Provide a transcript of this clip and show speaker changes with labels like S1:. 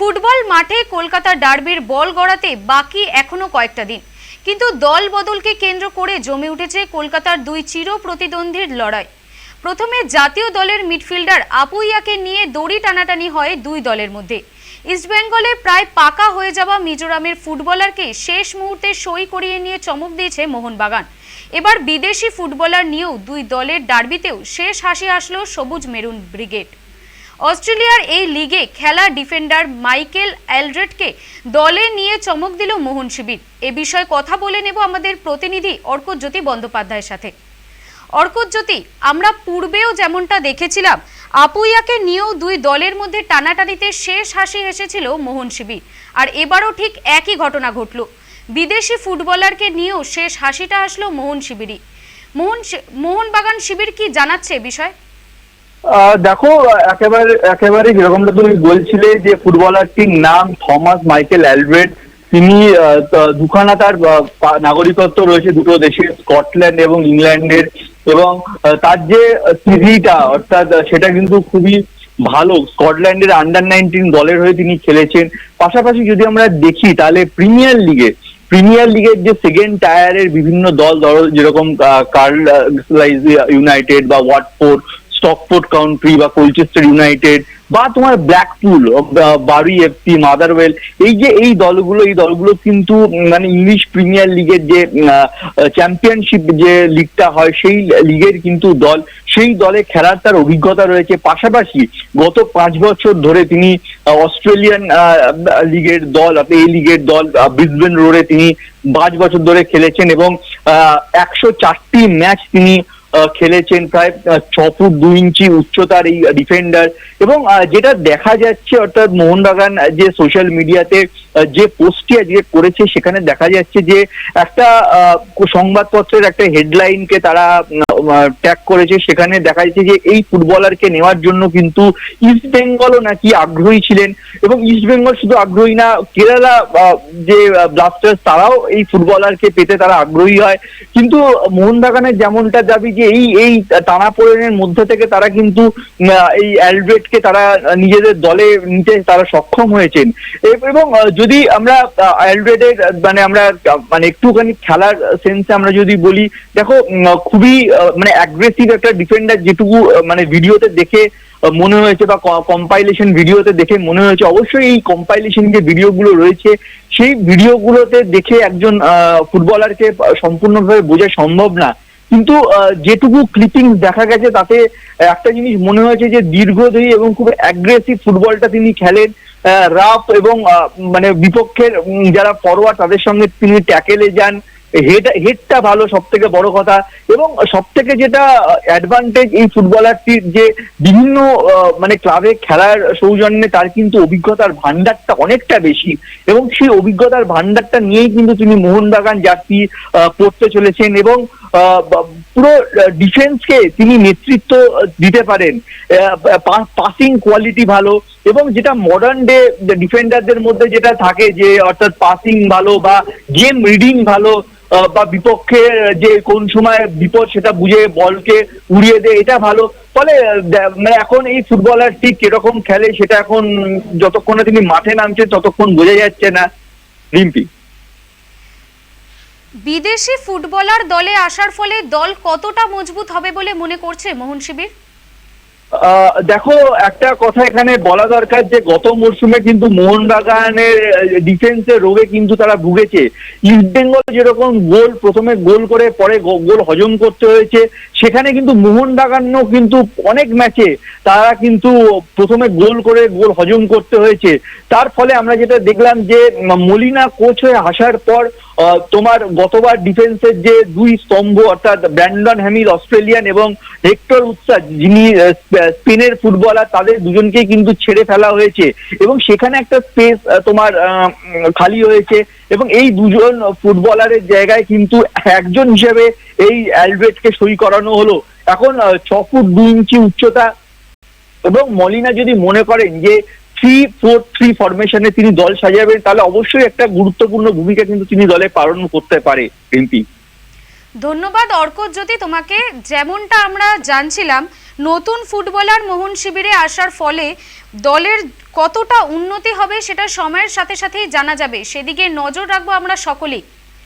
S1: Football মাঠে কলকাতা ডার্বির বল গড়াতে বাকি এখনও কয়েকটা দিন। কিন্তু দল বদলকে কেন্দ্র করে জমে উঠেছে কলকাতার দুই চির প্রতিদ্বন্দ্বীর লড়াই। প্রথমে জাতীয় দলের মিডফিল্ডার আপুইয়াকে নিয়ে দড়ি টানাটানি হয় দুই দলের মধ্যে। ইস্টবেঙ্গলে প্রায় পাকা হয়ে যাওয়া মিজোরামের ফুটবলারকে শেষ মুহূর্তে সই করিয়ে নিয়ে চমক দিয়েছে মোহনবাগান। এবার বিদেশি ফুটবলার নিয়েও দুই দলের ডার্বিতেও শেষ হাসি আসলো সবুজ মেরুন ব্রিগেড। অস্ট্রেলিয়ার এই লিগে খেলা ডিফেন্ডার মাইকেল অ্যালড্রেটকে দলে নিয়ে চমক দিল মোহন শিবির। এ বিষয়ে কথা বলে নেব আমাদের প্রতিনিধি অর্কজ্যোতি বন্দ্যোপাধ্যায়ের সাথে। অর্কজ্যোতি, আমরা পূর্বেও যেমনটা দেখেছিলাম, আপুইয়াকে নিয়েও দুই দলের মধ্যে টানাটানিতে শেষ হাসি এসেছিল মোহন শিবির। আর এবারও ঠিক একই ঘটনা ঘটল। বিদেশি ফুটবলারকে নিয়েও শেষ হাসিটা আসলো মোহন শিবিরই। মোহন মোহনবাগান শিবির কি জানাচ্ছে বিষয়ে?
S2: দেখো, একেবারে একেবারে যেরকমটা তুমি বলছিলে যে ফুটবলারটির নাম থমাস মাইকেল অ্যালব্রেট তিনি দুখানা তার নাগরিকত্ব রয়েছে দুটো দেশের স্কটল্যান্ড এবং ইংল্যান্ডের, এবং তার যে সিরিটা অর্থাৎ সেটা কিন্তু খুবই ভালো। স্কটল্যান্ডের আন্ডার নাইনটিন দলের হয়ে তিনি খেলেছেন। পাশাপাশি যদি আমরা দেখি, তাহলে প্রিমিয়ার লিগে, প্রিমিয়ার লিগের যে সেকেন্ড টায়ারের বিভিন্ন দল, ধরো যেরকম কার্ল ইউনাইটেড বা ওয়াটফোর্ড স্টকফোর্ড কাউন্ট্রি বা কোলচেস্টার ইউনাইটেড বা তোমার ব্ল্যাকপুল বারুই এফসি মাদারওয়েল এই যে এই দলগুলো এই দলগুলো কিন্তু মানে ইংলিশ প্রিমিয়ার লিগের যে চ্যাম্পিয়নশিপ যে লিগটা হয়, সেই লিগের কিন্তু দল, সেই দলে খেলার তার অভিজ্ঞতা রয়েছে। পাশাপাশি গত পাঁচ বছর ধরে তিনি অস্ট্রেলিয়ান লিগের দল এই লিগের দল ব্রিসবেন রোডে তিনি পাঁচ বছর ধরে খেলেছেন এবং একশো চারটি ম্যাচ তিনি খেলেছেন প্রায় ছ ফুট দুই ইঞ্চি উচ্চতার এই ডিফেন্ডার এবং যেটা দেখা যাচ্ছে অর্থাৎ মোহনবাগান যে সোশ্যাল মিডিয়াতে যে পোস্টটি আজকে করেছে, সেখানে দেখা যাচ্ছে যে একটা সংবাদপত্রের একটা হেডলাইনকে তারা ট্যাগ করেছে। সেখানে দেখা যাচ্ছে যে এই ফুটবলারকে নেওয়ার জন্য কিন্তু ইস্ট বেঙ্গলও নাকি আগ্রহী ছিলেন। এবং ইস্ট বেঙ্গল শুধু আগ্রহী না, কেরালা যে ব্লাস্টার্স তারাও এই ফুটবলারকে পেতে তারা আগ্রহী হয়। কিন্তু মোহনবাগানের যেমনটা দাবি যে এই এই টানাপোড়েনের মধ্যে থেকে তারা কিন্তু এই অ্যালব্রেটকে তারা নিজেদের দলে নিতে তারা সক্ষম হয়েছেন। এবং যদি আমরা অ্যালব্রেটের মানে আমরা মানে একটুখানি খেলার সেন্সে আমরা যদি বলি, দেখো খুবই মানে অ্যাগ্রেসিভ একটা ডিফেন্ডার যেটুকু মানে ভিডিওতে দেখে মনে হয়েছে বা কম্পাইলেশন ভিডিওতে দেখে মনে হয়েছে, অবশ্যই এই কম্পাইলেশন যে ভিডিওগুলো রয়েছে, সেই ভিডিওগুলোতে দেখে একজন ফুটবলারকে সম্পূর্ণভাবে বোঝা সম্ভব না। কিন্তু যেটুকু ক্লিপিং দেখা গেছে, তাতে একটা জিনিস মনে হয়েছে যে দীর্ঘদেহী এবং খুব অ্যাগ্রেসিভ ফুটবলটা তিনি খেলেন। রাফ এবং মানে বিপক্ষের যারা ফরওয়ার্ড তাদের সঙ্গে তিনি ট্যাকেলে যান। হেড হেডটা ভালো সব থেকে বড় কথা। এবং সব থেকে যেটা অ্যাডভান্টেজ এই ফুটবলারটির যে বিভিন্ন মানে ক্লাবে খেলার সৌজন্যে তার কিন্তু অভিজ্ঞতার ভান্ডারটা অনেকটা বেশি। এবং সেই অভিজ্ঞতার ভান্ডারটা নিয়েই কিন্তু তিনি মোহনবাগান জার্সি পড়তে চলেছেন। এবং পুরো ডিফেন্সকে তিনি নেতৃত্ব দিতে পারেন। পাসিং কোয়ালিটি ভালো এবং যেটা মডার্ন ডে ডিফেন্ডারদের মধ্যে যেটা থাকে যে, অর্থাৎ পাসিং ভালো বা গেম রিডিং ভালো বা বিপক্ষে যে কোন সময় বিপদ সেটা বুঝে বলকে উড়িয়ে দেয়, এটা ভালো। ফলে মানে এখন এই ফুটবলারটি কীরকম খেলে সেটা এখন যতক্ষণে তিনি মাঠে নামছেন ততক্ষণ বোঝা যাচ্ছে না, রিম্পি।
S1: বিদেশি ফুটবলার দলে আসার ফলে দল কতটা মজবুত হবে বলে মনে করছে মোহন শিবির?
S2: দেখো, একটা কথা এখানে বলা দরকার যে, গত মরশুমে কিন্তু মোহনবাগানের ডিফেন্সের রোগে কিন্তু তারা ভুগেছে। ইস্ট বেঙ্গল যেরকম গোল, প্রথমে গোল করে, পরে গোল হজম করতে হয়েছে, সেখানে কিন্তু মোহনবাগানও কিন্তু অনেক ম্যাচে তারা কিন্তু প্রথমে গোল করে, গোল হজম করতে হয়েছে। তার ফলে আমরা যেটা দেখলাম যে মলিনা কোচ হয়ে আসার পর তোমার গতবার ডিফেন্সের যে দুই স্তম্ভ, অর্থাৎ ব্র্যান্ডন হ্যামিল, অস্ট্রেলিয়ান এবং হেক্টর উৎসাহ যিনি স্পেনের ফুটবলার, তাদের দুজনকেই কিন্তু ছেড়ে ফেলা হয়েছে। এবং সেখানে একটা স্পেস তোমার খালি হয়েছে। এবং এই দুজন ফুটবলারের জায়গায় কিন্তু একজন হিসেবে এই অ্যালব্রেটকে সই করানো হলো। এখন ছ ফুট দুই ইঞ্চি উচ্চতা। এবং মলিনা যদি মনে করেন যে থ্রি ফোর থ্রি ফরমেশনে তিনি দল সাজাবেন, তাহলে অবশ্যই একটা গুরুত্বপূর্ণ ভূমিকা কিন্তু তিনি দলে পালন করতে পারে রিম্পি
S1: ধন্যবাদ অর্কজ্যোতি তোমাকে যেমনটা আমরা জানছিলাম, নতুন ফুটবলার মোহন শিবিরে আসার ফলে দলের কতটা উন্নতি হবে সেটা সময়ের সাথে সাথেই জানা যাবে। সেদিকে নজর রাখব আমরা সকলেই।